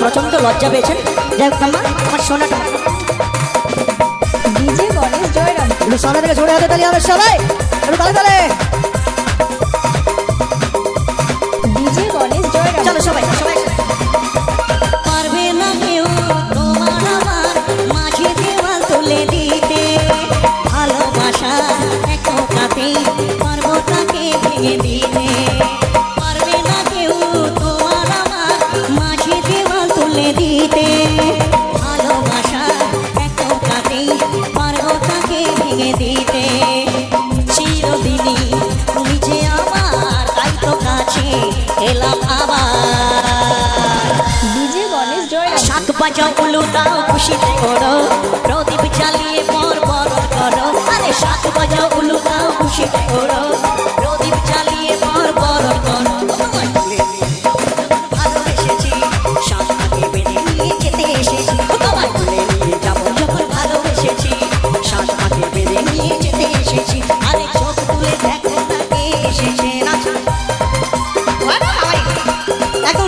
প্রচণ্ড লজ্জা পেয়েছেন। যাই হোক আমার সোনাটা। ডিজে গণেশ জয়রাম। একটু থেকে জোরে হাতে তালি হবে সবাই। তাহলে তালে। এলাম আবার। ডিজে গণেশ জয় শাক বাজাও উলু দাও খুশিতে করো প্রদীপ জ্বালিয়ে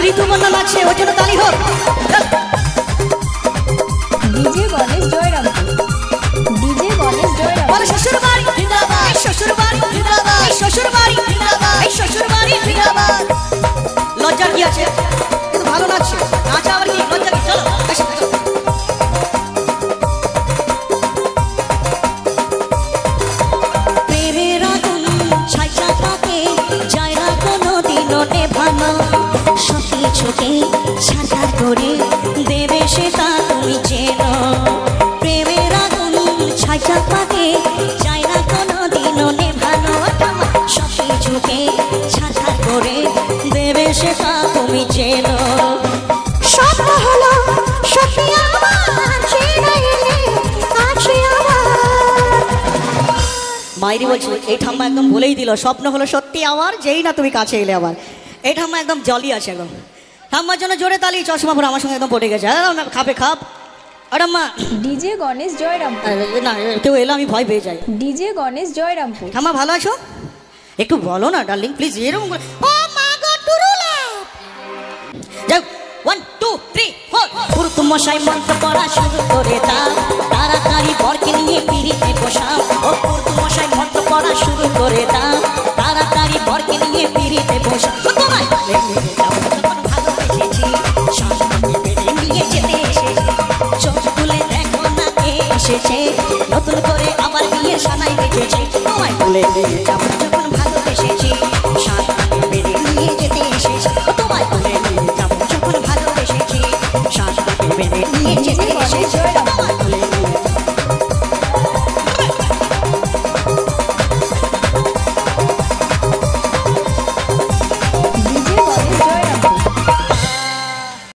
এখন ঋতুবর্ণ লাগছে ওর জন্য তালি হোক। ডিজে গণেশ জয়রাম। ডিজে গণেশ জয়রাম। বলে শ্বশুর বাড়ি জিন্দাবাদ। শ্বশুর বাড়ি জিন্দাবাদ। শ্বশুর বাড়ি জিন্দাবাদ। শ্বশুর বাড়ি জিন্দাবাদ। লজ্জা কি আছে? কিন্তু ভালো লাগছে। নাচা আবার কি? যায় না এই ঠাম্মা একদম বলেই দিল, স্বপ্ন হলো সত্যি আমার, যেই না তুমি কাছে এলে আবার। এই ঠাম্মা একদম জলই আছে একদম। ঠাম্মার জন্য জোরে তালি, চশমা পরে আমার সঙ্গে একদম পড়ে গেছে। খাবে, খাপ। আরে আম্মা ডিজে গণেশ জয়রামপুর। না কেউ এলো আমি ভয় পেয়ে যাই। ডিজে গণেশ জয়রামপুর। ঠাম্মা ভালো আছো? একটু বলো না ডার্লিং প্লিজ এরকম করে ও মা গো টুরুলা যাও ওয়ান টু থ্রি ফোর পুরুত মশাই মন্ত্র পড়া শুরু করে দাও। তাড়াতাড়ি বরকে নিয়ে পিড়িতে বসাও। ও পুরুত বলে আমরা যখন ভালোবেসেছি সাত বেড়ে নিয়ে যেতে এসেছি, তোমায় বলে আমরা যখন ভালোবেসেছি সাত বেড়ে নিয়ে